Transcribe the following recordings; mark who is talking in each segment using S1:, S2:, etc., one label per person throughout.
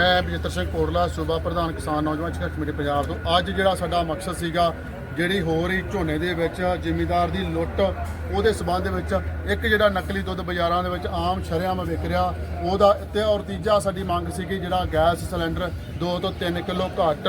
S1: ਮੈਂ ਬਜਿੱਤਰ ਸਿੰਘ ਕੋਟਲਾ, ਸੂਬਾ ਪ੍ਰਧਾਨ ਕਿਸਾਨ ਨੌਜਵਾਨ ਸੰਘਰਸ਼ ਕਮੇਟੀ ਪੰਜਾਬ ਤੋਂ। ਅੱਜ ਜਿਹੜਾ ਸਾਡਾ ਮਕਸਦ ਸੀਗਾ, ਜਿਹੜੀ ਹੋ ਰਹੀ ਝੋਨੇ ਦੇ ਵਿੱਚ ਜ਼ਿਮੀਦਾਰ ਦੀ ਲੁੱਟ, ਉਹਦੇ ਸਬੰਧ ਵਿੱਚ ਇੱਕ ਜਿਹੜਾ ਨਕਲੀ ਦੁੱਧ ਬਾਜ਼ਾਰਾਂ ਦੇ ਵਿੱਚ ਆਮ ਸ਼ਰੇਆਮ ਵਿਕ ਰਿਹਾ, ਉਹਦਾ ਤੇ ਔਰ ਤੀਜਾ ਸਾਡੀ ਮੰਗ ਸੀਗੀ ਜਿਹੜਾ ਗੈਸ ਸਿਲੰਡਰ 2 ਤੋਂ 3 ਕਿਲੋ ਘੱਟ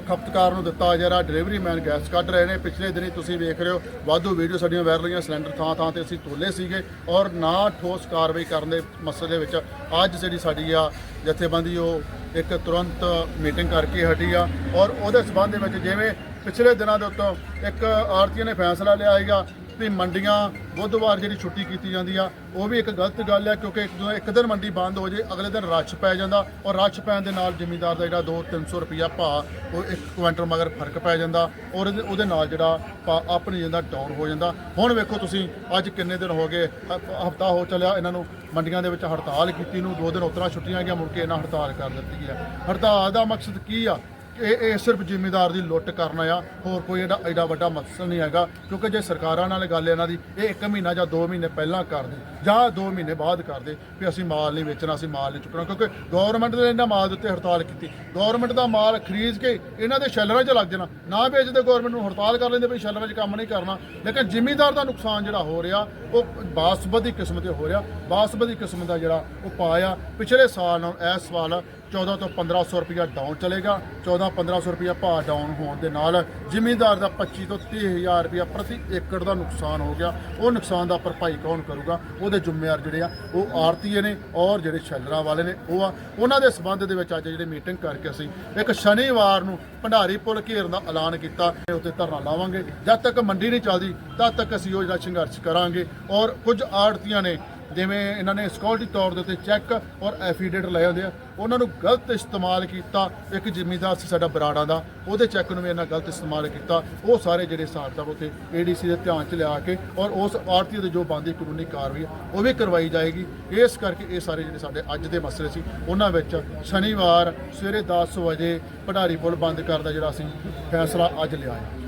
S1: ਖਪਤਕਾਰ ਨੂੰ ਦਿੱਤਾ ਜਾ ਰਿਹਾ ਡਿਲੀਵਰੀ ਮੈਨ ਗੈਸ ਕੱਢ ਰਹੇ ਨੇ। ਪਿਛਲੇ ਦਿਨੀ ਤੁਸੀਂ ਵੇਖ ਰਹੇ ਹੋ, ਵਾਧੂ ਵੀਡੀਓ ਸਾਡੀਆਂ ਵਾਇਰਲ ਹੋਈਆਂ ਸਿਲੰਡਰ ਥਾਂ ਥਾਂ ਤੇ ਅਸੀਂ ਤੋਲੇ ਸੀਗੇ ਔਰ ਨਾ ਠੋਸ ਕਾਰਵਾਈ ਕਰਨ ਦੇ ਮਸਲੇ ਵਿੱਚ ਅੱਜ ਜਿਹੜੀ ਸਾਡੀ ਆ ਜਥੇਬੰਦੀ, ਉਹ ਇੱਕ ਤੁਰੰਤ ਮੀਟਿੰਗ ਕਰਕੇ ਹਟੀ ਆ ਔਰ ਉਹਦੇ ਸਬੰਧ ਵਿੱਚ ਜਿਵੇਂ ਪਿਛਲੇ ਦਿਨਾਂ ਦੇ ਉੱਤੋਂ ਇੱਕ ਆਰਤੀ ਨੇ ਫੈਸਲਾ ਲਿਆ ਹੈਗਾ ਵੀ ਮੰਡੀਆਂ ਬੁੱਧਵਾਰ ਜਿਹੜੀ ਛੁੱਟੀ ਕੀਤੀ ਜਾਂਦੀ ਆ, ਉਹ ਵੀ ਇੱਕ ਗਲਤ ਗੱਲ ਹੈ ਕਿਉਂਕਿ ਜਦੋਂ ਇੱਕ ਦਿਨ ਮੰਡੀ ਬੰਦ ਹੋ ਜੇ, ਅਗਲੇ ਦਿਨ ਰਸ਼ ਪੈ ਜਾਂਦਾ ਔਰ ਰਸ਼ ਪੈਣ ਦੇ ਨਾਲ ਜ਼ਿਮੀਂਦਾਰ ਦਾ ਜਿਹੜਾ 2-300 ਰੁਪਿਆ ਭਾਅ, ਉਹ ਇੱਕ ਕੁਇੰਟਲ ਮਗਰ ਫ਼ਰਕ ਪੈ ਜਾਂਦਾ ਔਰ ਉਹਦੇ ਨਾਲ ਜਿਹੜਾ ਭਾਅ ਆਪਣੀ ਜਾਂਦਾ ਡਾਊਨ ਹੋ ਜਾਂਦਾ। ਹੁਣ ਵੇਖੋ ਤੁਸੀਂ, ਅੱਜ ਕਿੰਨੇ ਦਿਨ ਹੋ ਗਏ ਹਫਤਾ ਹੋ ਚੱਲਿਆ, ਇਹਨਾਂ ਨੂੰ ਮੰਡੀਆਂ ਦੇ ਵਿੱਚ ਹੜਤਾਲ ਕੀਤੀ ਨੂੰ, ਦੋ ਦਿਨ ਉਤਰਾ ਛੁੱਟੀਆਂ ਗਿਆ ਮੁੜ ਕੇ ਇਹਨਾਂ ਹੜਤਾਲ ਕਰ ਦਿੱਤੀ ਹੈ। ਹੜਤਾਲ ਦਾ ਮਕਸਦ ਕੀ ਆ? ਇਹ ਇਹ ਸਿਰਫ ਜ਼ਿਮੀਂਦਾਰ ਦੀ ਲੁੱਟ ਕਰਨਾ ਆ ਹੋਰ ਕੋਈ ਇਹਦਾ ਐਡਾ ਵੱਡਾ ਮਕਸਦ ਨਹੀਂ ਹੈਗਾ, ਕਿਉਂਕਿ ਜੇ ਸਰਕਾਰਾਂ ਨਾਲ ਗੱਲ ਇਹਨਾਂ ਦੀ, ਇਹ ਇੱਕ ਮਹੀਨਾ ਜਾਂ 2 ਮਹੀਨੇ ਪਹਿਲਾਂ ਕਰਦੇ ਜਾਂ 2 ਮਹੀਨੇ ਬਾਅਦ ਕਰਦੇ ਵੀ ਅਸੀਂ ਮਾਲ ਨਹੀਂ ਵੇਚਣਾ, ਅਸੀਂ ਮਾਲ ਨਹੀਂ ਚੁੱਕਣਾ, ਕਿਉਂਕਿ ਗਵਰਨਮੈਂਟ ਨੇ ਇਹਨਾਂ ਮਾਲ ਦੇ ਉੱਤੇ ਹੜਤਾਲ ਕੀਤੀ। ਗਵਰਨਮੈਂਟ ਦਾ ਮਾਲ ਖਰੀਦ ਕੇ ਇਹਨਾਂ ਦੇ ਸ਼ੈਲਰਾਂ 'ਚ ਲੱਗ ਜਾਣਾ, ਨਾ ਵੇਚਦੇ ਗਵਰਨਮੈਂਟ ਨੂੰ ਹੜਤਾਲ ਕਰ ਲੈਂਦੇ ਵੀ ਸ਼ੈਲਰਾਂ 'ਚ ਕੰਮ ਨਹੀਂ ਕਰਨਾ, ਲੇਕਿਨ ਜ਼ਿਮੀਂਦਾਰ ਦਾ ਨੁਕਸਾਨ ਜਿਹੜਾ ਹੋ ਰਿਹਾ, ਉਹ ਬਾਸਮਤੀ ਕਿਸਮ ਤੇ ਹੋ ਰਿਹਾ। ਬਾਸਮਤੀ ਕਿਸਮ ਦਾ ਜਿਹੜਾ ਉਹ ਪਾਇਆ, ਪਿਛਲੇ ਸਾਲ ਨਾਲ, ਇਸ ਸਾਲ 14 ਤੋਂ 1500 ਰੁਪਇਆ ਡਾਊਨ ਚਲੇਗਾ 14 1500 ਰੁਪਇਆ ਭਾਅ ਡਾਊਨ ਹੋਣ ਦੇ ਨਾਲ ਜ਼ਿਮੀਂਦਾਰ ਦਾ 25 ਤੋਂ 30000 ਰੁਪਇਆ ਪ੍ਰਤੀ ਏਕੜ ਦਾ ਨੁਕਸਾਨ ਹੋ ਗਿਆ। ਉਹ ਨੁਕਸਾਨ ਦਾ ਭਰਪਾਈ ਕੌਣ ਕਰੂਗਾ? ਉਹਦੇ ਜ਼ਿੰਮੇਵਾਰ ਜਿਹੜੇ ਆ, ਉਹ ਆਰਤੀਏ ਨੇ ਔਰ ਜਿਹੜੇ ਸ਼ੈਲਰਾਂ ਵਾਲੇ ਨੇ, ਉਹ ਆ। ਉਹਨਾਂ ਦੇ ਸਬੰਧ ਦੇ ਵਿੱਚ ਅੱਜ ਜਿਹੜੇ ਮੀਟਿੰਗ ਕਰਕੇ ਅਸੀਂ ਇੱਕ ਸ਼ਨੀਵਾਰ ਨੂੰ ਭੰਡਾਰੀ ਪੁਲ ਘੇਰਨ ਦਾ ਐਲਾਨ ਕੀਤਾ। ਉੱਤੇ ਧਰਨਾ ਲਾਵਾਂਗੇ। ਜਦ ਤੱਕ ਮੰਡੀ ਨਹੀਂ ਚੱਲਦੀ, ਤਦ ਤੱਕ ਅਸੀਂ ਉਹ ਜਿਹੜਾ ਸੰਘਰਸ਼ ਕਰਾਂਗੇ ਔਰ ਕੁਝ ਆੜਤੀਆਂ ਨੇ ਜਿਵੇਂ ਇਹਨਾਂ ਨੇ ਸਿਕਿਉਰਿਟੀ ਤੌਰ ਦੇ ਉੱਤੇ ਚੈੱਕ ਔਰ ਐਫੀਡੇਟ ਲਏ ਹੁੰਦੇ ਆ, ਉਹਨਾਂ ਨੂੰ ਗਲਤ ਇਸਤੇਮਾਲ ਕੀਤਾ ਇੱਕ ਜ਼ਿਮੀਂਦਾਰ ਸੀ ਸਾਡਾ ਬਰਾੜਾ ਦਾ, ਉਹਦੇ ਚੈੱਕ ਨੂੰ ਵੀ ਇਹਨਾਂ ਗਲਤ ਇਸਤੇਮਾਲ ਕੀਤਾ, ਉਹ ਸਾਰੇ ਜਿਹੜੇ ਹਿਸਾਬ ਕਿਤਾਬ ਉੱਤੇ ਏਡੀਸੀ ਦੇ ਧਿਆਨ 'ਚ ਲਿਆ ਕੇ ਔਰ ਉਸ ਆਰਤੀ ਦੇ ਜੋ ਬੰਦੀ ਕਾਨੂੰਨੀ ਕਾਰਵਾਈ ਉਹ ਵੀ ਕਰਵਾਈ ਜਾਏਗੀ। ਇਸ ਕਰਕੇ ਇਹ ਸਾਰੇ ਜਿਹੜੇ ਸਾਡੇ ਅੱਜ ਦੇ ਮਸਲੇ ਸੀ, ਉਹਨਾਂ ਵਿੱਚ ਸ਼ਨੀਵਾਰ ਸਵੇਰੇ 10 ਵਜੇ ਭੰਡਾਰੀ ਪੁਲ ਬੰਦ ਕਰਨ ਦਾ ਜਿਹੜਾ ਅਸੀਂ ਫੈਸਲਾ ਅੱਜ ਲਿਆ ਹੈ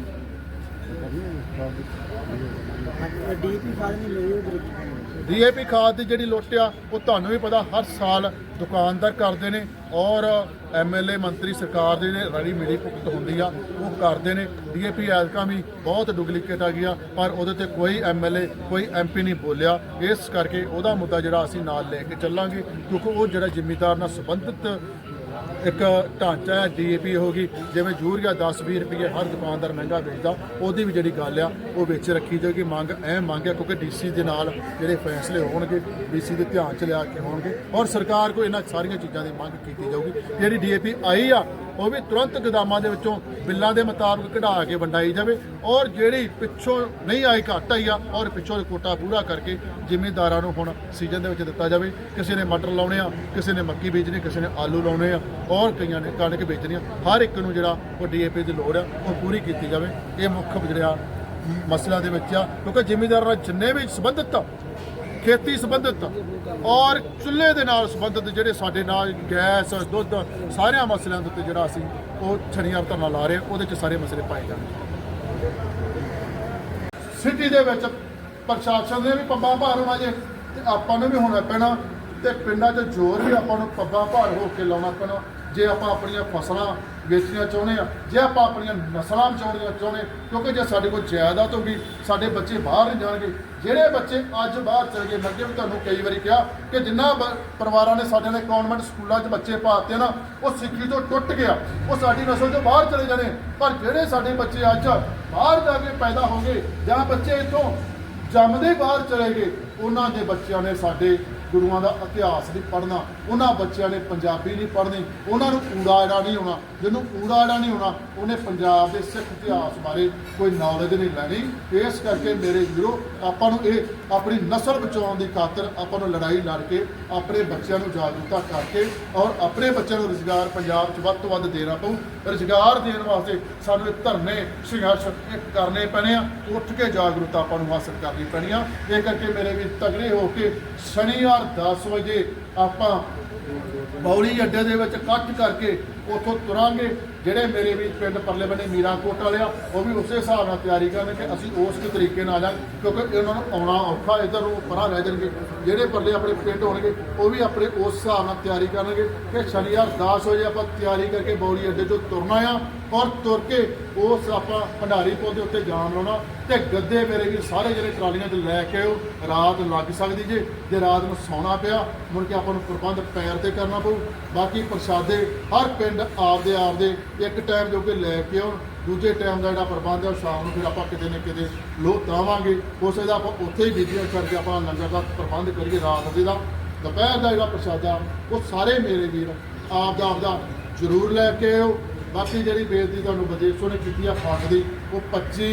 S2: ਡੀਪੀ ਖਾਦ ਨਹੀਂ ਲਈ
S1: ਡੀਏਪੀ ਖਾਦ ਦੀ ਜਿਹੜੀ ਲੁੱਟ ਆ, ਉਹ ਤੁਹਾਨੂੰ ਵੀ ਪਤਾ ਹਰ ਸਾਲ ਦੁਕਾਨਦਾਰ ਕਰਦੇ ਨੇ ਔਰ ਐਮਐਲਏ ਮੰਤਰੀ ਸਰਕਾਰ ਦੇ ਨੇ ਰਲੀ ਮਿਲੀ ਭੁਗਤ ਹੁੰਦੀ ਆ, ਉਹ ਕਰਦੇ ਨੇ। ਡੀਏਪੀ ਐਲਕਾਂ ਵੀ ਬਹੁਤ ਡੁਪਲੀਕੇਟ ਆ ਗਿਆ ਪਰ ਉਹਦੇ ਤੇ ਕੋਈ ਐਮਐਲਏ ਕੋਈ ਐਮਪੀ ਨਹੀਂ ਬੋਲਿਆ। ਇਸ ਕਰਕੇ ਉਹਦਾ ਮੁੱਦਾ ਜਿਹੜਾ ਅਸੀਂ ਨਾਲ ਲੈ ਕੇ ਚੱਲਾਂਗੇ, ਕਿਉਂਕਿ ਉਹ ਜਿਹੜਾ ਜ਼ਿਮੀਂਦਾਰ ਨਾਲ ਸੰਬੰਧਿਤ ਇੱਕ ਢਾਂਚਾ ਹੈ ਡੀਏਪੀ ਹੋ ਗਈ, ਜਿਵੇਂ ਯੂਰੀਆ 10 20 ਰੁਪਏ ਹਰ ਦੁਕਾਨਦਾਰ ਮਹਿੰਗਾ ਵੇਚਦਾ, ਉਹਦੀ ਵੀ ਜਿਹੜੀ ਗੱਲ ਆ, ਉਹ ਵਿੱਚ ਰੱਖੀ ਜਾਏਗੀ ਮੰਗ ਐ ਮੰਗ ਹੈ, ਕਿਉਂਕਿ ਡੀਸੀ ਦੇ ਨਾਲ ਜਿਹੜੇ ਫੈਸਲੇ ਹੋਣਗੇ ਡੀਸੀ ਦੇ ਧਿਆਨ ਚ ਲਿਆ ਕੇ ਹੋਣਗੇ, ਔਰ ਸਰਕਾਰ ਕੋ ਇਹਨਾਂ ਸਾਰੀਆਂ ਚੀਜ਼ਾਂ ਦੀ ਮੰਗ ਕੀਤੀ ਜਾਊਗੀ। ਜਿਹੜੀ ਡੀਏਪੀ ਆਈ ਆ ਉਹ ਵੀ ਤੁਰੰਤ ਗੋਦਾਮਾਂ ਦੇ ਵਿੱਚੋਂ ਬਿੱਲਾਂ ਦੇ ਮੁਤਾਬਕ ਕਢਾ ਕੇ ਵੰਡਾਈ ਜਾਵੇ ਔਰ ਜਿਹੜੀ ਪਿੱਛੋਂ ਨਹੀਂ ਆਈ ਘੱਟ ਆਈ ਆ, ਔਰ ਪਿੱਛੋਂ ਕੋਟਾ ਪੂਰਾ ਕਰਕੇ ਜ਼ਿਮੀਂਦਾਰਾਂ ਨੂੰ ਹੁਣ ਸੀਜ਼ਨ ਦੇ ਵਿੱਚ ਦਿੱਤਾ ਜਾਵੇ। ਕਿਸੇ ਨੇ ਮਟਰ ਲਾਉਣੇ ਆ, ਕਿਸੇ ਨੇ ਮੱਕੀ ਬੀਜਣੀ, ਕਿਸੇ ਨੇ ਆਲੂ ਲਾਉਣੇ ਆ, ਔਰ ਕਈਆਂ ਨੇ ਕਣਕ ਵੇਚਣੀ ਆ। ਹਰ ਇੱਕ ਨੂੰ ਜਿਹੜਾ ਉਹ ਡੀਏਪੀ ਦੀ ਲੋੜ ਆ, ਉਹ ਪੂਰੀ ਕੀਤੀ ਜਾਵੇ। ਇਹ ਮੁੱਖ ਜਿਹੜਾ ਮਸਲਾ ਦੇ ਵਿੱਚ ਆ, ਕਿਉਂਕਿ ਜ਼ਿਮੀਂਦਾਰਾਂ ਨਾਲ ਜਿੰਨੇ ਵੀ ਸੰਬੰਧਿਤ ਖੇਤੀ ਸੰਬੰਧਿਤ ਔਰ ਚੁੱਲ੍ਹੇ ਦੇ ਨਾਲ ਸੰਬੰਧਿਤ ਜਿਹੜੇ ਸਾਡੇ ਨਾਲ ਗੈਸ ਦੁੱਧ ਸਾਰਿਆਂ ਮਸਲਿਆਂ ਦੇ ਉੱਤੇ ਜਿਹੜਾ ਅਸੀਂ ਉਹ ਛਣੀਆਂ ਧਰਨਾ ਲਾ ਰਹੇ ਹਾਂ, ਉਹਦੇ 'ਚ ਸਾਰੇ ਮਸਲੇ ਪਾਏ ਜਾਣਗੇ। ਸਿਟੀ ਦੇ ਵਿੱਚ ਪ੍ਰਸ਼ਾਸਨ ਨੇ ਵੀ ਪੱਬਾਂ ਭਾਰ ਹੋਣਾ ਜੇ ਤੇ ਆਪਾਂ ਨੂੰ ਵੀ ਹੋਣਾ ਪੈਣਾ ਤੇ ਪਿੰਡਾਂ 'ਚ ਜ਼ੋਰ ਵੀ ਆਪਾਂ ਨੂੰ ਪੱਬਾਂ ਭਾਰ ਹੋ ਕੇ ਲਾਉਣਾ ਪੈਣਾ ਜੇ ਆਪਾਂ ਆਪਣੀਆਂ ਫਸਲਾਂ ਵੇਚਣੀਆਂ ਚਾਹੁੰਦੇ ਆ। ਜੇ ਆਪਾਂ ਆਪਣੀਆਂ ਨਸਲਾਂ ਬਚਾਉਣੀਆਂ ਚਾਹੁੰਦੇ, ਕਿਉਂਕਿ ਜੇ ਸਾਡੇ ਕੋਲ ਜਾਇਦਾਦ ਹੋਊਗੀ, ਸਾਡੇ ਬੱਚੇ ਬਾਹਰ ਨਹੀਂ ਜਾਣਗੇ। ਜਿਹੜੇ ਬੱਚੇ ਅੱਜ ਬਾਹਰ ਚਲੇ ਗਏ, ਮੈਂ ਅੱਗੇ ਵੀ ਤੁਹਾਨੂੰ ਕਈ ਵਾਰੀ ਕਿਹਾ ਕਿ ਜਿੰਨਾ ਬ- ਪਰਿਵਾਰਾਂ ਨੇ ਸਾਡੇ ਨੇ ਕਨਵੈਂਟ ਸਕੂਲਾਂ 'ਚ ਬੱਚੇ ਪਾਤੇ ਨਾ, ਉਹ ਸਿੱਖੀ ਤੋਂ ਟੁੱਟ ਗਿਆ। ਉਹ ਸਾਡੀ ਨਸਲ ਤੋਂ ਬਾਹਰ ਚਲੇ ਜਾਣੇ। ਪਰ ਜਿਹੜੇ ਸਾਡੇ ਬੱਚੇ ਅੱਜ ਬਾਹਰ ਜਾ ਕੇ ਪੈਦਾ ਹੋ ਗਏ ਜਾਂ ਬੱਚੇ ਇੱਥੋਂ ਜੰਮਦੇ ਬਾਹਰ ਚਲੇ ਗਏ, ਉਹਨਾਂ ਦੇ ਬੱਚਿਆਂ ਨੇ ਸਾਡੇ ਗੁਰੂਆਂ ਦਾ ਇਤਿਹਾਸ ਨਹੀਂ ਪੜ੍ਹਨਾ, ਉਹਨਾਂ ਬੱਚਿਆਂ ਨੇ ਪੰਜਾਬੀ ਨਹੀਂ ਪੜ੍ਹਨੀ, ਉਹਨਾਂ ਨੂੰ ਊੜਾ ਐੜਾ ਨਹੀਂ ਹੋਣਾ ਜਿਹਨੂੰ ਊੜਾ ਐੜਾ ਨਹੀਂ ਹੋਣਾ ਉਹਨੇ ਪੰਜਾਬ ਦੇ ਸਿੱਖ ਇਤਿਹਾਸ ਬਾਰੇ ਕੋਈ ਨੌਲੇਜ ਨਹੀਂ ਲੈਣੀ। ਇਸ ਕਰਕੇ ਮੇਰੇ ਵੀਰੋ, ਆਪਾਂ ਨੂੰ ਇਹ ਆਪਣੀ ਨਸਲ ਬਚਾਉਣ ਦੀ ਖਾਤਰ ਆਪਾਂ ਨੂੰ ਲੜਾਈ ਲੜ ਕੇ ਆਪਣੇ ਬੱਚਿਆਂ ਨੂੰ ਜਾਗਰੂਕਤਾ ਕਰਕੇ ਔਰ ਆਪਣੇ ਬੱਚਿਆਂ ਨੂੰ ਰੁਜ਼ਗਾਰ ਪੰਜਾਬ 'ਚ ਵੱਧ ਤੋਂ ਵੱਧ ਦੇਣਾ ਪਊ। ਰੁਜ਼ਗਾਰ ਦੇਣ ਵਾਸਤੇ ਸਾਨੂੰ ਇਹ ਧਰਨੇ, ਸੰਘਰਸ਼ ਕਰਨੇ ਪੈਣੇ ਆ, ਉੱਠ ਕੇ ਜਾਗਰੂਕਤਾ ਆਪਾਂ ਨੂੰ ਹਾਸਲ ਕਰਨੀ ਪੈਣੀ ਆ ਇਹ ਕਰਕੇ ਮੇਰੇ ਵੀ ਤਗੜੇ ਹੋ ਕੇ ਸ਼ਨੀਵਾਰ 10 ਵਜੇ ਆਪਾਂ ਬੌਲੀ ਅੱਡੇ ਦੇ ਵਿੱਚ ਕੱਟ ਕਰਕੇ ਉੱਥੋਂ ਤੁਰਾਂਗੇ। ਜਿਹੜੇ ਮੇਰੇ ਵੀ ਪਿੰਡ ਪਰਲੇ ਬੰਨੇ ਮੀਰਾਕੋਟ ਵਾਲੇ ਆ, ਉਹ ਵੀ ਉਸੇ ਹਿਸਾਬ ਨਾਲ ਤਿਆਰੀ ਕਰਨ ਕਿ ਅਸੀਂ ਉਸ ਕੁ ਤਰੀਕੇ ਨਾਲ ਆ ਕਿਉਂਕਿ ਉਹਨਾਂ ਨੂੰ ਆਉਣਾ ਔਖਾ, ਇੱਧਰ ਨੂੰ ਪਰਾਂ ਰਹਿ ਜਾਣਗੇ। ਜਿਹੜੇ ਪਰਲੇ ਆਪਣੇ ਪਿੰਡ ਹੋਣਗੇ, ਉਹ ਵੀ ਆਪਣੇ ਉਸ ਹਿਸਾਬ ਨਾਲ ਤਿਆਰੀ ਕਰਨਗੇ ਕਿ ਸ਼ਨੀਵਾਰ 10 ਵਜੇ ਆਪਾਂ ਤਿਆਰੀ ਕਰਕੇ ਬੌਲੀ ਅੱਡੇ ਤੋਂ ਤੁਰਨਾ ਆ। ਔਰ ਤੁਰ ਕੇ ਉਸ ਆਪਾਂ ਭੰਡਾਰੀ ਪੁਲ ਦੇ ਉੱਤੇ ਜਾਮ ਲਾਉਣਾ ਤੇ ਗੱਦੇ ਮੇਰੇ ਵੀ ਸਾਰੇ ਜਿਹੜੇ ਟਰਾਲੀਆਂ 'ਚ ਲੈ ਕੇ ਆਓ ਰਾਤ ਲੱਗ ਸਕਦੀ ਜੇ ਜੇ ਰਾਤ ਨੂੰ ਸੌਣਾ ਪਿਆ, ਮੁੜ ਕੇ ਆਪਾਂ ਨੂੰ ਪ੍ਰਬੰਧ ਪੈਰ ਤੇ ਕਰਨਾ ਪਊ। ਬਾਕੀ ਪ੍ਰਸ਼ਾਦੇ ਹਰ ਪਿੰਡ ਆਪਦੇ ਆਪਦੇ, ਇੱਕ ਟਾਈਮ ਜੋ ਕਿ ਲੈ ਕੇ ਆਉਣ, ਦੂਜੇ ਟਾਈਮ ਦਾ ਜਿਹੜਾ ਪ੍ਰਬੰਧ ਹੈ ਉਹ ਸ਼ਾਮ ਨੂੰ ਫਿਰ ਆਪਾਂ ਕਿਤੇ ਨਾ ਕਿਤੇ ਲੋ ਤਾਵਾਂਗੇ। ਹੋ ਸਕਦਾ ਆਪਾਂ ਉੱਥੇ ਹੀ ਬੀਬੀਆਂ ਕਰਕੇ ਆਪਾਂ ਲੰਗਰ ਦਾ ਪ੍ਰਬੰਧ ਕਰੀਏ ਰਾਤ ਦੇ ਦਾ। ਦੁਪਹਿਰ ਦਾ ਜਿਹੜਾ ਪ੍ਰਸ਼ਾਦਾ, ਉਹ ਸਾਰੇ ਮੇਰੇ ਵੀਰ ਆਪ ਦਾ ਆਪ ਦਾ ਜ਼ਰੂਰ ਲੈ ਕੇ ਆਓ ਬਾਕੀ ਜਿਹੜੀ ਬੇਨਤੀ ਤੁਹਾਨੂੰ ਵਿਦੇਸ਼ੋਂ ਨੇ ਕੀਤੀ ਆ ਫੰਡ ਦੀ ਉਹ 25